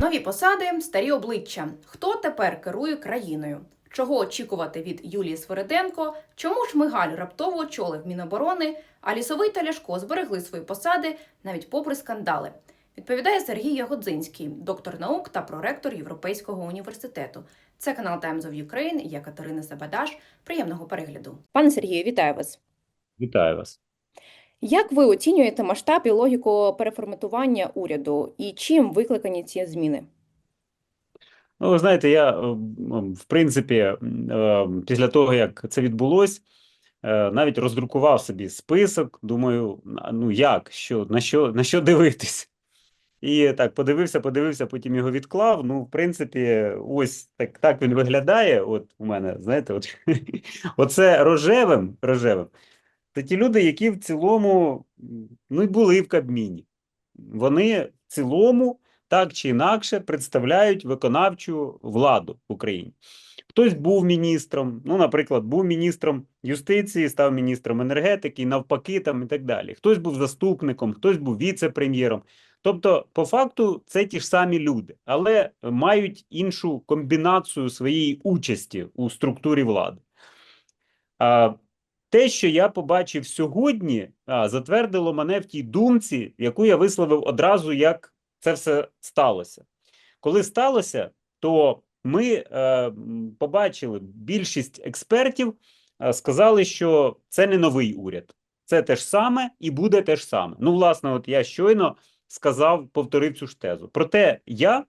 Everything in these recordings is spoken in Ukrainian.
Нові посади, старі обличчя. Хто тепер керує країною? Чого очікувати від Юлії Свериденко? Чому Шмигаль раптово очолив Міноборони, а лісовий та Ляшко зберегли свої посади навіть попри скандали? Відповідає Сергій Ягодзинський, доктор наук та проректор Європейського університету. Це канал Times of Ukraine. Я Катерина Сабадаш. Приємного перегляду. Пане Сергію, вітаю вас. Вітаю вас. Як ви оцінюєте масштаб і логіку переформатування уряду, і чим викликані ці зміни? Ну, ви знаєте, я е, в принципі, е, після того, як це відбулось, е, навіть роздрукував собі список. Думаю, ну як, що, на що, на що дивитись? І так подивився, подивився, потім його відклав. Ну, в принципі, ось так, так він виглядає. От у мене, знаєте, от оце рожевим, рожевим. Це ті люди, які в цілому ну, були в Кабміні. Вони в цілому так чи інакше представляють виконавчу владу в Україні. Хтось був міністром, ну, наприклад, був міністром юстиції, став міністром енергетики, навпаки, там і так далі. Хтось був заступником, хтось був віце-прем'єром. Тобто, по факту, це ті ж самі люди, але мають іншу комбінацію своєї участі у структурі влади. Те, що я побачив сьогодні, а, затвердило мене в тій думці, яку я висловив одразу, як це все сталося. Коли сталося, то ми е, побачили, більшість експертів е, сказали, що це не новий уряд, це те ж саме і буде те ж саме. Ну, власне, от я щойно сказав, повторив цю ж тезу. Проте я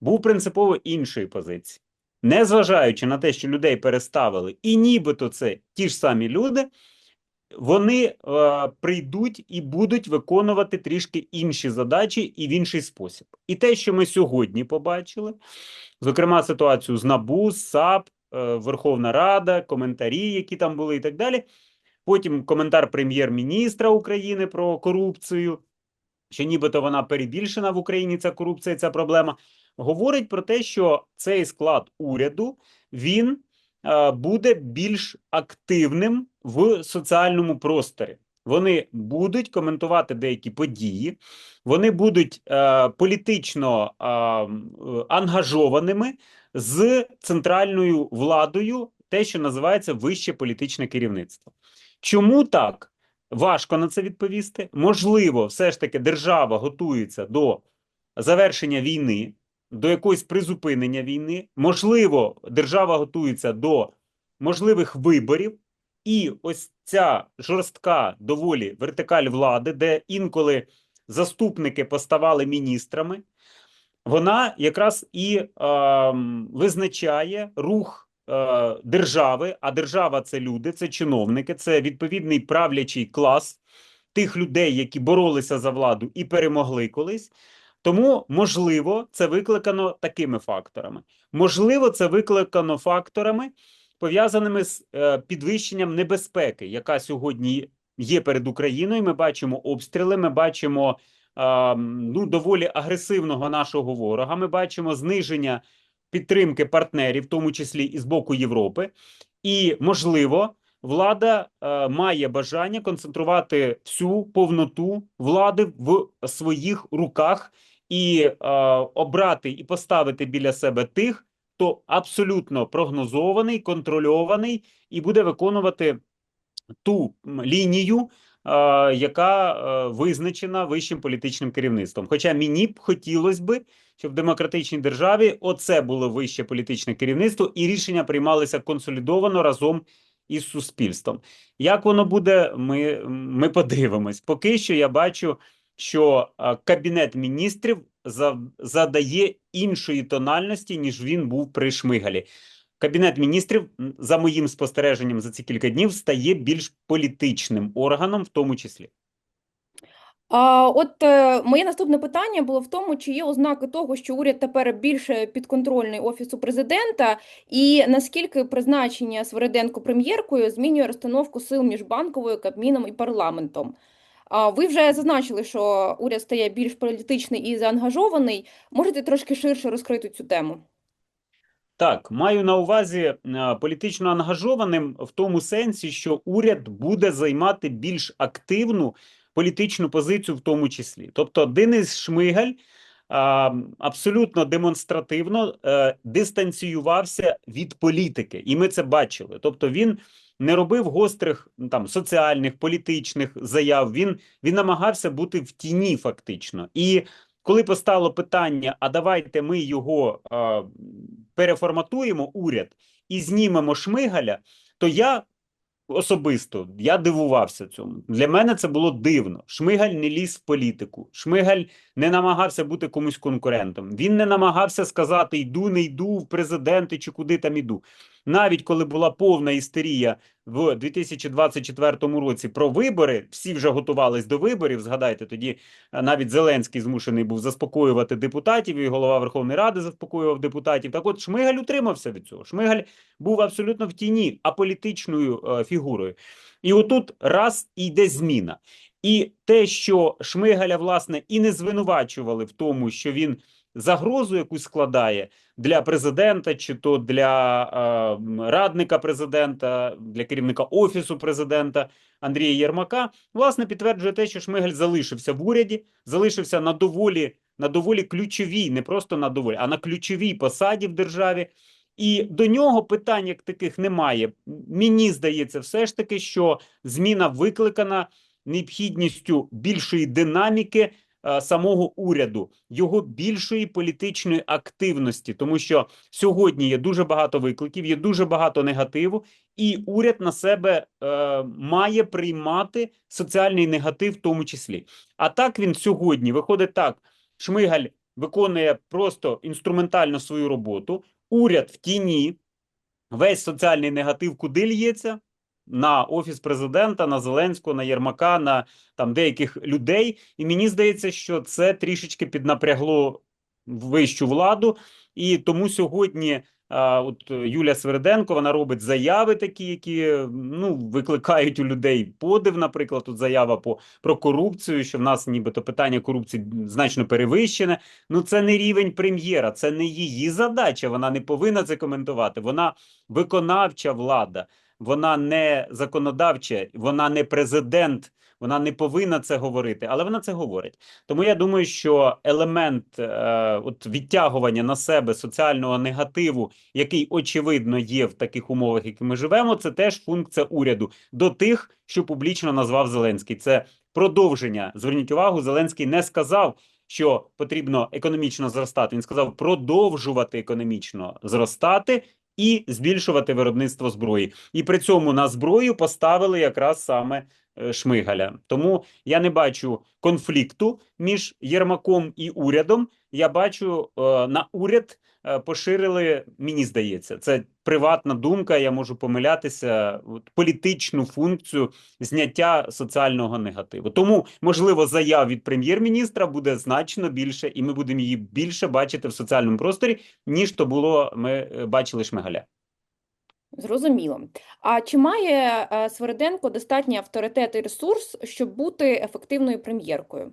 був принципово іншої позиції. Незважаючи на те, що людей переставили, і нібито це ті ж самі люди, вони е, прийдуть і будуть виконувати трішки інші задачі і в інший спосіб. І те, що ми сьогодні побачили, зокрема ситуацію з НАБУ, САП, е, Верховна Рада, коментарі, які там були, і так далі. Потім коментар прем'єр-міністра України про корупцію, що нібито вона перебільшена в Україні, ця корупція, ця проблема, говорить про те, що цей склад уряду він е, буде більш активним в соціальному просторі. Вони будуть коментувати деякі події, вони будуть е, політично е, ангажованими з центральною владою, те, що називається вище політичне керівництво. Чому так? Важко на це відповісти. Можливо, все ж таки держава готується до завершення війни, до якогось призупинення війни. Можливо, держава готується до можливих виборів. І ось ця жорстка доволі вертикаль влади, де інколи заступники поставали міністрами, вона якраз і е, визначає рух е, держави. А держава це люди, це чиновники, це відповідний правлячий клас тих людей, які боролися за владу і перемогли колись. Тому, можливо, це викликано такими факторами. Можливо, це викликано факторами, пов'язаними з е, підвищенням небезпеки, яка сьогодні є перед Україною. Ми бачимо обстріли, ми бачимо ну, доволі агресивного нашого ворога. Ми бачимо зниження підтримки партнерів, в тому числі і з боку Європи. І можливо, влада е, має бажання концентрувати всю повноту влади в своїх руках і е, обрати і поставити біля себе тих, хто абсолютно прогнозований, контрольований і буде виконувати ту лінію, е, яка е, визначена вищим політичним керівництвом. Хоча мені б хотілося би, щоб в демократичній державі оце було вище політичне керівництво, і рішення приймалися консолідовано разом із суспільством. Як воно буде, ми, ми подивимось. Поки що я бачу, що е, кабінет міністрів за- задає іншої тональності, ніж він був при Шмигалі. Кабінет міністрів, за моїм спостереженням за ці кілька днів, стає більш політичним органом, в тому числі. От е, моє наступне питання було в тому, чи є ознаки того, що уряд тепер більше підконтрольний офісу президента, і наскільки призначення Свериденко прем'єркою змінює розстановку сил між банковою, Кабміном і парламентом. Ви вже зазначили, що уряд стає більш політичний і заангажований. Можете трошки ширше розкрити цю тему? Так, маю на увазі е, політично ангажованим в тому сенсі, що уряд буде займати більш активну політичну позицію в тому числі. Тобто Денис Шмигаль а, абсолютно демонстративно е, дистанціювався від політики, і ми це бачили. Тобто він не робив гострих ну, там соціальних, політичних заяв. Він, він намагався бути в тіні, фактично. І коли постало питання: а давайте ми його е, переформатуємо, уряд, і знімемо Шмигаля, то я особисто я дивувався цьому. Для мене це було дивно. Шмигаль не ліз в політику. Шмигаль не намагався бути комусь конкурентом. Він не намагався сказати: йду, не йду в президенти чи куди там іду. Навіть коли була повна істерія в 2024 році про вибори, всі вже готувались до виборів. Згадайте, тоді е, навіть Зеленський змушений був заспокоювати депутатів, і голова Верховної Ради заспокоював депутатів. Так от Шмигаль утримався від цього. Шмигаль був абсолютно в тіні аполітичною е, фігурою. І отут раз і йде зміна. І те, що Шмигаля, власне, і не звинувачували в тому, що він загрозу якусь складає для президента, чи то для е, радника президента, для керівника офісу президента Андрія Єрмака, власне, підтверджує те, що Шмигаль залишився в уряді, залишився на доволі, на доволі ключовій, не просто на доволі, а на ключовій посаді в державі. І до нього питань як таких немає. Мені здається, все ж таки, що зміна викликана необхідністю більшої динаміки самого уряду, його більшої політичної активності, тому що сьогодні є дуже багато викликів, є дуже багато негативу, і уряд на себе е, має приймати соціальний негатив, в тому числі. А так він сьогодні виходить так: Шмигаль виконує просто інструментально свою роботу. Уряд в тіні, весь соціальний негатив куди лється? На офіс президента, на Зеленського, на Єрмака, на там деяких людей. І мені здається, що це трішечки піднапрягло вищу владу. І тому сьогодні от Юлія Сверденко вона робить заяви такі, які ну викликають у людей подив. Наприклад, тут заява по про корупцію, що в нас нібито питання корупції значно перевищене. Ну це не рівень прем'єра, це не її задача. Вона не повинна це коментувати. Вона виконавча влада, вона не законодавча, вона не президент. Вона не повинна це говорити, але вона це говорить. Тому я думаю, що елемент е, от відтягування на себе соціального негативу, який очевидно є в таких умовах, які ми живемо, це теж функція уряду до тих, що публічно назвав Зеленський. Це продовження. Зверніть увагу, Зеленський не сказав, що потрібно економічно зростати. Він сказав продовжувати економічно зростати. І збільшувати виробництво зброї, і при цьому на зброю поставили якраз саме Шмигаля. Тому я не бачу конфлікту між Єрмаком і урядом. Я бачу е, на уряд е, поширили. Мені здається, це приватна думка. Я можу помилятися. Політичну функцію зняття соціального негативу. Тому можливо заяв від прем'єр-міністра буде значно більше, і ми будемо її більше бачити в соціальному просторі, ніж то було. Ми е, бачили Шмигаля. Зрозуміло. А чи має е, Свериденко достатній авторитет і ресурс, щоб бути ефективною прем'єркою?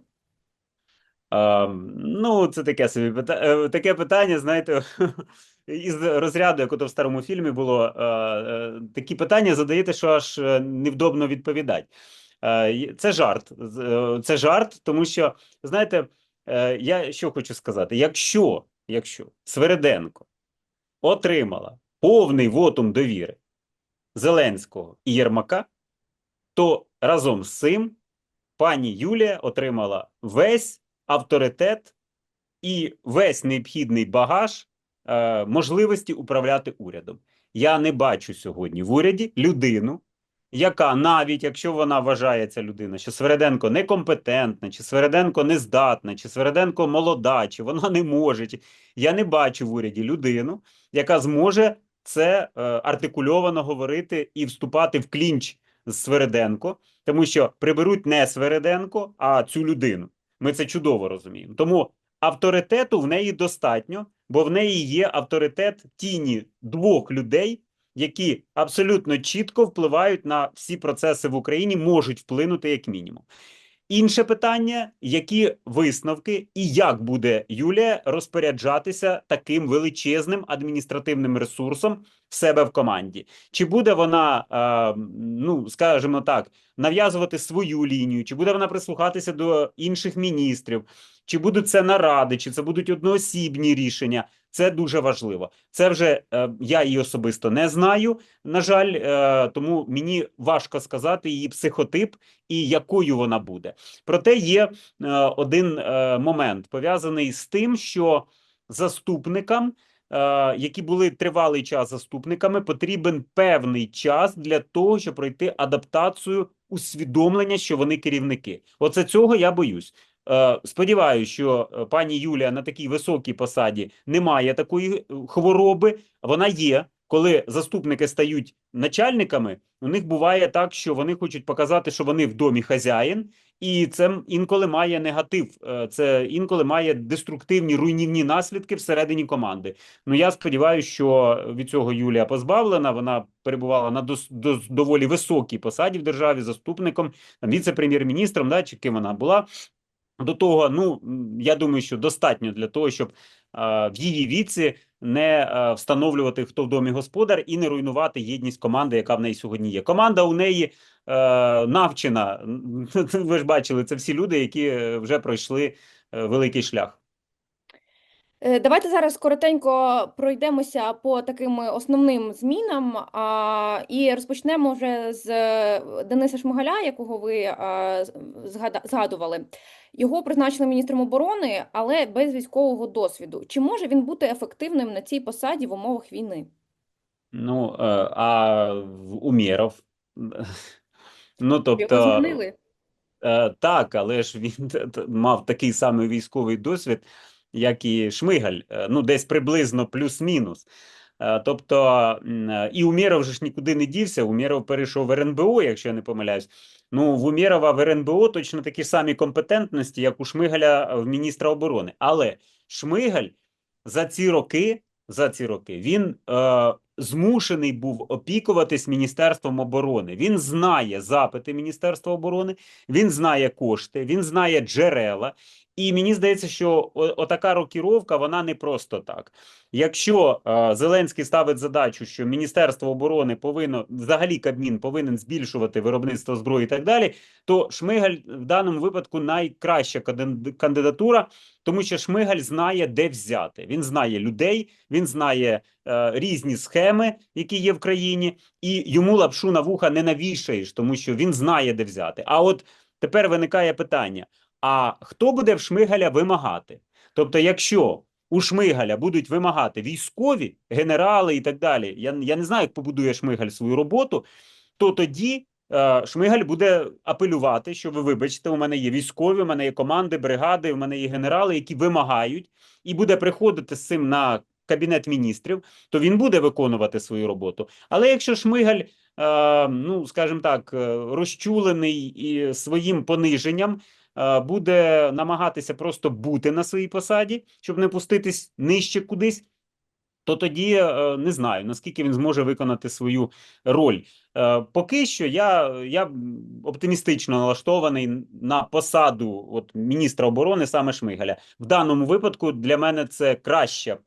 А, ну, це таке собі пита... е, таке питання, знаєте, із розряду, як ото в старому фільмі було, е, е, такі питання задаєте, що аж е, невдобно відповідати. Е, Це жарт. Е, Це жарт, тому що, знаєте, е, я що хочу сказати: якщо, якщо Свериденко отримала повний вотум довіри Зеленського і Єрмака, то разом з цим пані Юлія отримала весь авторитет і весь необхідний багаж е, можливості управляти урядом. Я не бачу сьогодні в уряді людину, яка навіть якщо вона вважає ця людина, що Свереденко некомпетентна, чи Свереденко нездатна, чи Свереденко молода, чи вона не може. Чи... Я не бачу в уряді людину, яка зможе це е, артикульовано говорити і вступати в клінч з Свереденко, тому що приберуть не Свереденко, а цю людину. Ми це чудово розуміємо. Тому авторитету в неї достатньо, бо в неї є авторитет тіні двох людей, які абсолютно чітко впливають на всі процеси в Україні, можуть вплинути як мінімум. Інше питання: які висновки і як буде Юлія розпоряджатися таким величезним адміністративним ресурсом в себе в команді? Чи буде вона, е, ну скажімо так, нав'язувати свою лінію, чи буде вона прислухатися до інших міністрів, чи будуть це наради, чи це будуть одноосібні рішення. Це дуже важливо. Це вже е, я її особисто не знаю. На жаль, е, тому мені важко сказати її психотип і якою вона буде. Проте є е, один е, момент пов'язаний з тим, що заступникам, які були тривалий час заступниками, потрібен певний час для того, щоб пройти адаптацію усвідомлення, що вони керівники. Оце цього я боюсь. Е, Сподіваюся, що е, пані Юлія на такій високій посаді не має такої е, хвороби. Вона є. Коли заступники стають начальниками, у них буває так, що вони хочуть показати, що вони в домі хазяїн, і це інколи має негатив. е, Це інколи має деструктивні руйнівні наслідки всередині команди. Ну я сподіваюся, що від цього Юлія позбавлена. Вона перебувала на дос, дос, доволі високій посаді в державі, заступником, віце-прем'єр-міністром, да, чи ким вона була. До того, ну я думаю, що достатньо для того, щоб в її віці не е, встановлювати, хто в домі господар, і не руйнувати єдність команди, яка в неї сьогодні є. Команда у неї е, навчена. Ви ж бачили, це всі люди, які е, вже пройшли е, великий шлях. Е, Давайте зараз коротенько пройдемося по таким основним змінам а, і розпочнемо вже з е, Дениса Шмигаля, якого ви а, згадували. Його призначили міністром оборони, але без військового досвіду. Чи може він бути ефективним на цій посаді в умовах війни? Ну, е, а Умєров. Ну, Його тобто, змінили? Е, так, але ж він мав такий самий військовий досвід, як і Шмигаль, е, ну десь приблизно плюс-мінус. Е, Тобто е, і Умєров же ж нікуди не дівся. Умєров перейшов в РНБО, якщо я не помиляюсь. Ну, в Умєрова в РНБО точно такі самі компетентності, як у Шмигаля в міністра оборони. Але Шмигаль за ці роки, за ці роки він е, змушений був опікуватись Міністерством оборони. Він знає запити Міністерства оборони, він знає кошти, він знає джерела. І мені здається, що отака рокіровка вона не просто так. Якщо е, Зеленський ставить задачу, що Міністерство оборони повинно взагалі Кабмін повинен збільшувати виробництво зброї і так далі, то Шмигаль в даному випадку найкраща кандидатура, тому що Шмигаль знає, де взяти. Він знає людей, він знає е, різні схеми, які є в країні, і йому лапшу на вуха не навішаєш, тому що він знає, де взяти. А от тепер виникає питання: а хто буде в Шмигаля вимагати? Тобто, якщо у Шмигаля будуть вимагати військові, генерали і так далі, я, я не знаю, як побудує Шмигаль свою роботу, то тоді е, Шмигаль буде апелювати, що ви вибачте, у мене є військові, у мене є команди, бригади, у мене є генерали, які вимагають, і буде приходити з цим на кабінет міністрів, то він буде виконувати свою роботу. Але якщо Шмигаль, е, ну скажімо так, е, розчулений і своїм пониженням. Е, Буде намагатися просто бути на своїй посаді, щоб не пуститись нижче кудись, то тоді е, не знаю, наскільки він зможе виконати свою роль. Е, Поки що я, я оптимістично налаштований на посаду от, міністра оборони саме Шмигаля. В даному випадку для мене це краща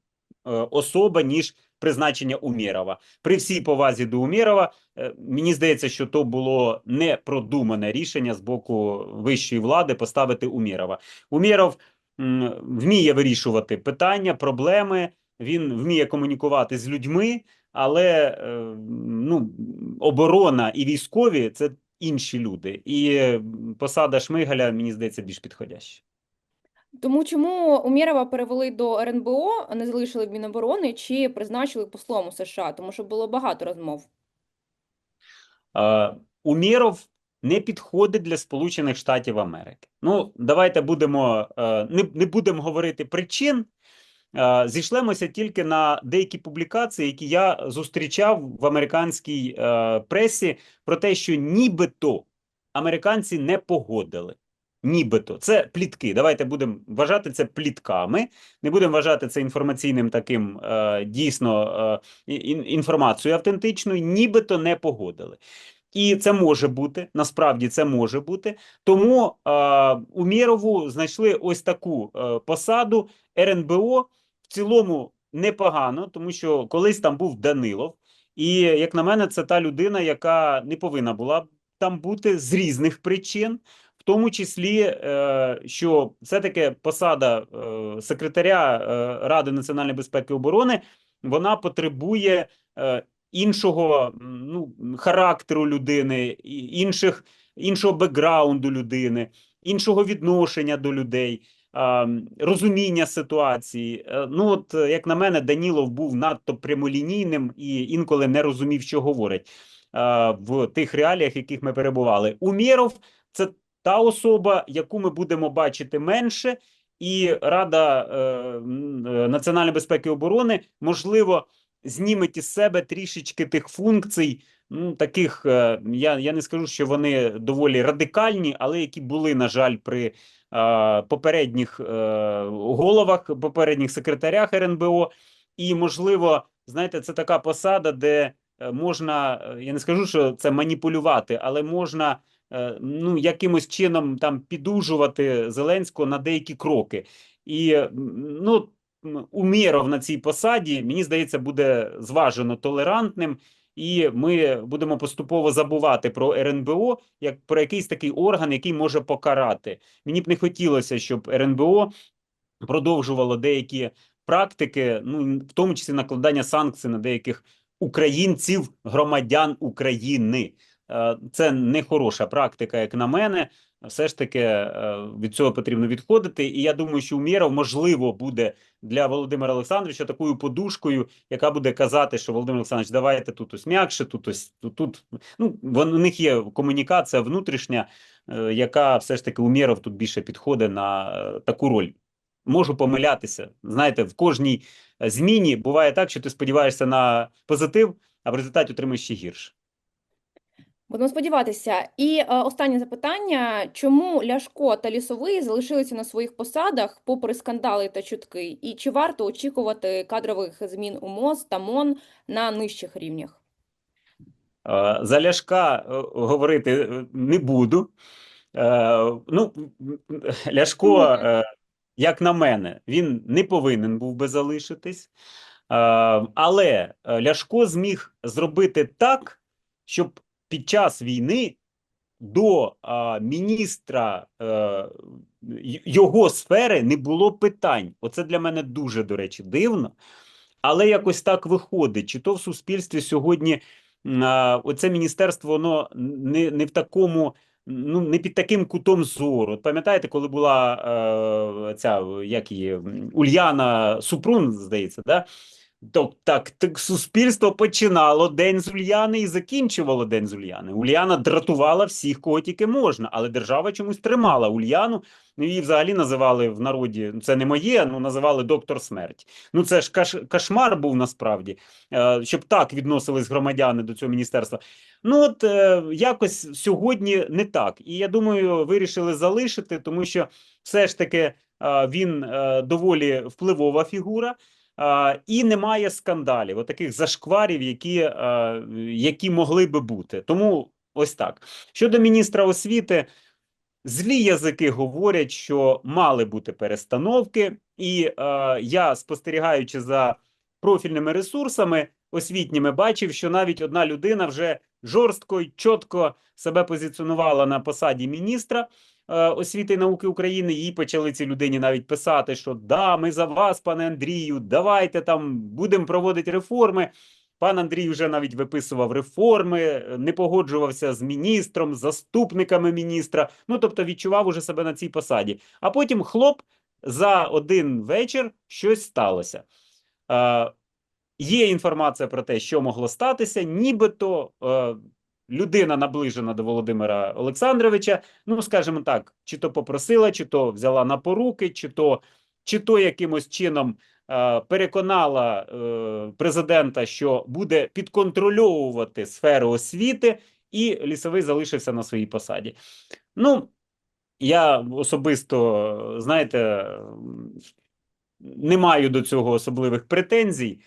особа, ніж призначення Умєрова. При всій повазі до Умєрова, е, мені здається, що то було непродумане рішення з боку вищої влади поставити Умєрова. Умєров вміє вирішувати питання, проблеми, він вміє комунікувати з людьми, але е, ну, оборона і військові це інші люди. І посада Шмигаля, мені здається, більш підходяща. Тому чому Умєрова перевели до РНБО, а не залишили в Міноборони, чи призначили послом у США? Тому що було багато розмов. Е, Умєров не підходить для Сполучених Штатів Америки. Ну, давайте будемо е, не, не будемо говорити причин. Е, Зійшлемося тільки на деякі публікації, які я зустрічав в американській е, пресі, про те, що нібито американці не погодили. Нібито це плітки. Давайте будемо вважати це плітками. Не будемо вважати це інформаційним таким е, дійсно е, інформацією автентичною. Нібито не погодили. І це може бути, насправді це може бути. Тому е, Умєрову знайшли ось таку е, посаду РНБО в цілому непогано, тому що колись там був Данилов, і як на мене, це та людина, яка не повинна була там бути з різних причин, в тому числі, е, що все-таки посада е, секретаря е, Ради національної безпеки і оборони вона потребує іншого ну, характеру людини, інших, іншого бекграунду людини, іншого відношення до людей. Розуміння ситуації. Ну, от, як на мене, Данілов був надто прямолінійним і інколи не розумів, що говорить в тих реаліях, в яких ми перебували. Умєров це та особа, яку ми будемо бачити менше, і Рада е, е, національної безпеки і оборони можливо зніметь із себе трішечки тих функцій. Ну, таких е, я, я не скажу, що вони доволі радикальні, але які були, на жаль, при е, попередніх е, головах, попередніх секретарях РНБО. І, можливо, знаєте, це така посада, де е, можна, я не скажу, що це маніпулювати, але можна ну, якимось чином там підужувати Зеленського на деякі кроки. І ну, м, Умєров на цій посаді, мені здається, буде зважено толерантним. І ми будемо поступово забувати про РНБО як про якийсь такий орган, який може покарати. Мені б не хотілося, щоб РНБО продовжувало деякі практики, ну в тому числі накладання санкцій на деяких українців, громадян України. Е, Це не хороша практика, як на мене. Все ж таки е, від цього потрібно відходити. І я думаю, що Умєров, можливо, буде для Володимира Олександровича такою подушкою, яка буде казати, що Володимир Олександрович, давайте тут ось м'якше, тут ось тут. Ну, вон- у них є комунікація внутрішня, е, яка все ж таки Умєров тут більше підходить на таку роль. Можу помилятися. Знаєте, в кожній зміні буває так, що ти сподіваєшся на позитив, а в результаті отримаєш ще гірше. Будемо сподіватися. І е, останнє запитання: чому Ляшко та Лісовий залишилися на своїх посадах попри скандали та чутки? І чи варто очікувати кадрових змін у МОЗ та МОН на нижчих рівнях? Е, За Ляшка е, говорити е, не буду. Ну, Ляшко, як на мене, він не повинен був би залишитись. Але Ляшко зміг зробити так, щоб під час війни до а, міністра е, й- його сфери не було питань. Оце для мене дуже, до речі, дивно. Але якось так виходить. Чи то в суспільстві сьогодні а, оце міністерство, воно не, не в такому, ну не під таким кутом зору. Пам'ятаєте, коли була е, ця як її Ульяна Супрун, здається, да? То, так, так суспільство починало день з Ульяни і закінчувало день з Ульяни. Ульяна дратувала всіх, кого тільки можна, але держава чомусь тримала Ульяну. Ну, її взагалі називали в народі. Це не моє, ну називали доктор смерть. Ну це ж каш, кошмар був насправді, е, щоб так відносились громадяни до цього міністерства. Ну от е, якось сьогодні не так. І я думаю, вирішили залишити, тому що все ж таки е, він е, доволі впливова фігура. І немає скандалів, отаких зашкварів, які, е, які могли би бути. Тому ось так. Щодо міністра освіти, злі язики говорять, що мали бути перестановки, і е, я, спостерігаючи за профільними ресурсами освітніми, бачив, що навіть одна людина вже жорстко і чітко себе позиціонувала на посаді міністра освіти і науки України. Їй почали ці людині навіть писати, що да, ми за вас, пане Андрію, давайте там будемо проводити реформи. Пан Андрій вже навіть виписував реформи, е, не погоджувався з міністром, заступниками міністра. Ну тобто відчував уже себе на цій посаді. А потім хлоп за один вечір щось сталося. Е, є інформація про те, що могло статися, нібито е, людина наближена до Володимира Олександровича, ну скажімо так, чи то попросила, чи то взяла на поруки, чи то, чи то якимось чином е, переконала е, президента, що буде підконтрольовувати сферу освіти, і лісовий залишився на своїй посаді. Ну, я особисто, знаєте, не маю до цього особливих претензій,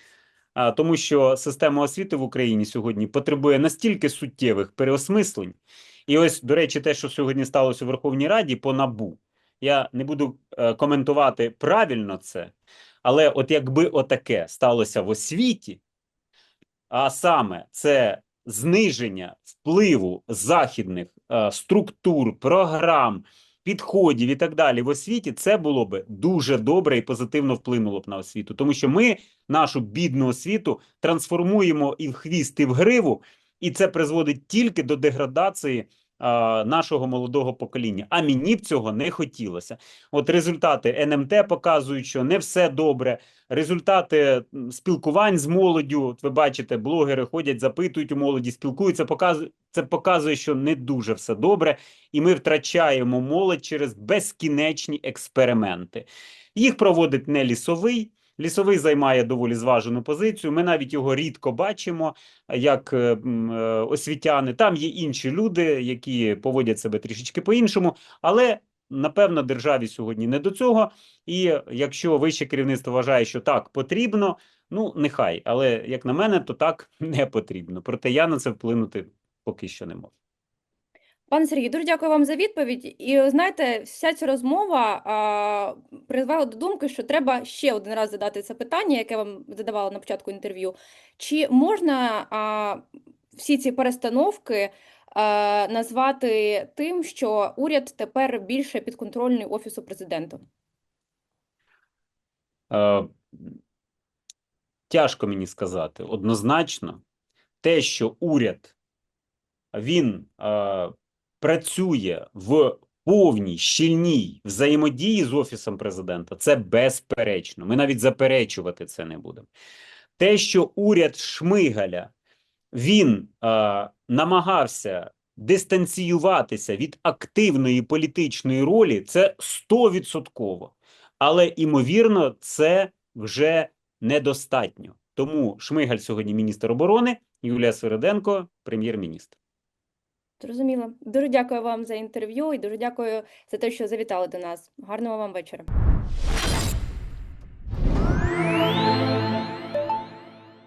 тому що система освіти в Україні сьогодні потребує настільки суттєвих переосмислень. І ось, до речі, те, що сьогодні сталося у Верховній Раді по НАБУ, я не буду е, коментувати правильно це, але от якби отаке сталося в освіті, а саме це зниження впливу західних е, структур, програм, підходів і так далі в освіті, це було би дуже добре і позитивно вплинуло б на освіту, тому що ми нашу бідну освіту трансформуємо і в хвіст, і в гриву, і це призводить тільки до деградації нашого молодого покоління. А мені б цього не хотілося. От результати НМТ показують, що не все добре. Результати спілкувань з молоддю. От ви бачите, блогери ходять, запитують у молоді, спілкуються. Показує це показує, що не дуже все добре, і ми втрачаємо молодь через безкінечні експерименти. Їх проводить не лісовий. Лісовий займає доволі зважену позицію. Ми навіть його рідко бачимо як е, е, освітяни. Там є інші люди, які поводять себе трішечки по-іншому, але напевно державі сьогодні не до цього. І якщо вище керівництво вважає, що так потрібно, ну нехай. Але як на мене, то так не потрібно. Проте я на це вплинути поки що не можу. Пане Сергію, дуже дякую вам за відповідь. І знаєте, вся ця розмова а, призвела до думки, що треба ще один раз задати це питання, яке вам задавала на початку інтерв'ю. Чи можна а, всі ці перестановки а, назвати тим, що уряд тепер більше підконтрольний Офісу президента? Е, Тяжко мені сказати. Однозначно, те, що уряд він е, працює в повній щільній взаємодії з Офісом президента, це безперечно. Ми навіть заперечувати це не будемо. Те, що уряд Шмигаля він е, намагався дистанціюватися від активної політичної ролі, це стовідсотково. Але імовірно, це вже недостатньо. Тому Шмигаль сьогодні міністр оборони, Юлія Свериденко, прем'єр-міністр. Зрозуміло. Дуже дякую вам за інтерв'ю і дуже дякую за те, що завітали до нас. Гарного вам вечора.